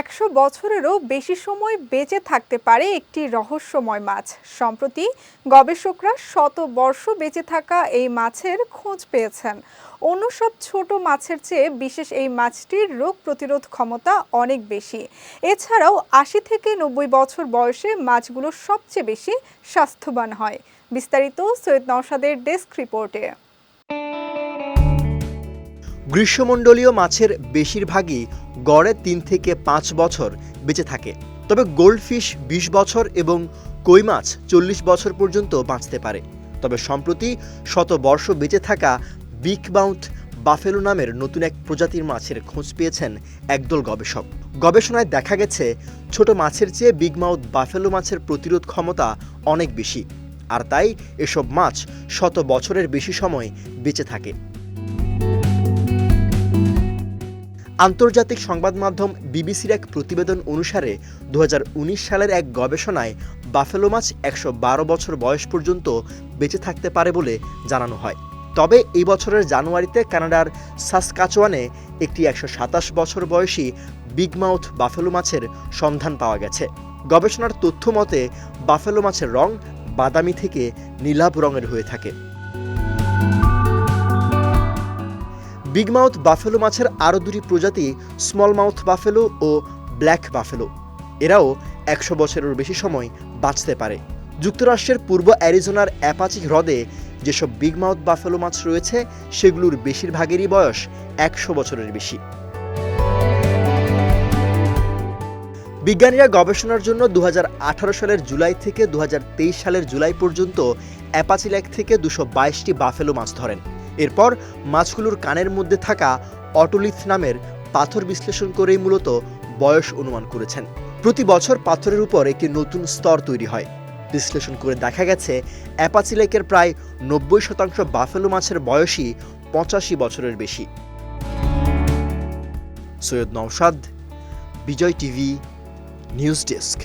একশো বছরেরও বেশি সময় বেঁচে থাকতে পারে একটি রহস্যময় মাছ। সম্প্রতি গবেষকরা শত বর্ষ বেঁচে থাকা এই মাছের খোঁজ পেয়েছেন। অন্য সব ছোট মাছের চেয়ে বিশেষ এই মাছটির রোগ প্রতিরোধ ক্ষমতা অনেক বেশি। এছাড়াও আশি থেকে নব্বই বছর বয়সে মাছগুলো সবচেয়ে বেশি স্বাস্থ্যবান হয়। বিস্তারিত সৈয়দ নওশাদের ডেস্ক রিপোর্টে। গ্রীষ্মমণ্ডলীয় মাছের বেশিরভাগই গড়ে তিন থেকে পাঁচ বছর বেঁচে থাকে। তবে গোল্ডফিশ বিশ বছর এবং কই মাছ চল্লিশ বছর পর্যন্ত বাঁচতে পারে। তবে সম্প্রতি শত বর্ষ বেঁচে থাকা বিগ মাউথ বাফেলো নামের নতুন এক প্রজাতির মাছের খোঁজ পেয়েছেন একদল গবেষক। গবেষণায় দেখা গেছে, ছোট মাছের চেয়ে বিগ মাউথ বাফেলো মাছের প্রতিরোধ ক্ষমতা অনেক বেশি। আর তাই এসব মাছ শত বছরের বেশি সময় বেঁচে থাকে। আন্তর্জাতিক সংবাদ মাধ্যম বিবিসির এক প্রতিবেদন অনুসারে দু হাজার উনিশ সালের এক গবেষণায় বাফেলো মাছ একশো বারো বছর বয়স পর্যন্ত বেঁচে থাকতে পারে বলে জানানো হয়। তবে এই বছরের জানুয়ারিতে কানাডার সাসকাচোয়ানে একটি একশো সাতাশ বছর বয়সী বিগ মাউথ বাফেলো মাছের সন্ধান পাওয়া গেছে। গবেষণার তথ্য মতে, বাফেলো মাছের রং বাদামি থেকে নীলাভ রঙের হয়ে থাকে। বিগ মাউথ বাফেলো মাছের আরও দুটি প্রজাতি স্মল মাউথ বাফেলো ও ব্ল্যাক বাফেলো এরাও একশো বছরের বেশি সময় বাঁচতে পারে। যুক্তরাষ্ট্রের পূর্ব অ্যারিজোনার অ্যাপাচি হ্রদে যেসব বিগ মাউথ বাফেলো মাছ রয়েছে, সেগুলোর বেশিরভাগেরই বয়স একশো বছরের বেশি। বিজ্ঞানীরা গবেষণার জন্য দু হাজার আঠারো সালের জুলাই থেকে দু হাজার তেইশ সালের জুলাই পর্যন্ত অ্যাপাচি লেক থেকে দুশো বাইশটি বাফেলো মাছ ধরেন। এরপর মাছগুলোর কানের মধ্যে থাকা অটোলিথ নামের পাথর বিশ্লেষণ করেই মূলত বয়স অনুমান করেছেন। প্রতি বছর পাথরের উপর একটি নতুন স্তর তৈরি হয়। বিশ্লেষণ করে দেখা গেছে, অ্যাপাচি লেকের প্রায় নব্বই শতাংশ বাফেলো মাছের বয়সই পঁচাশি বছরের বেশি। Syed Naushad, Bijoy TV, news desk.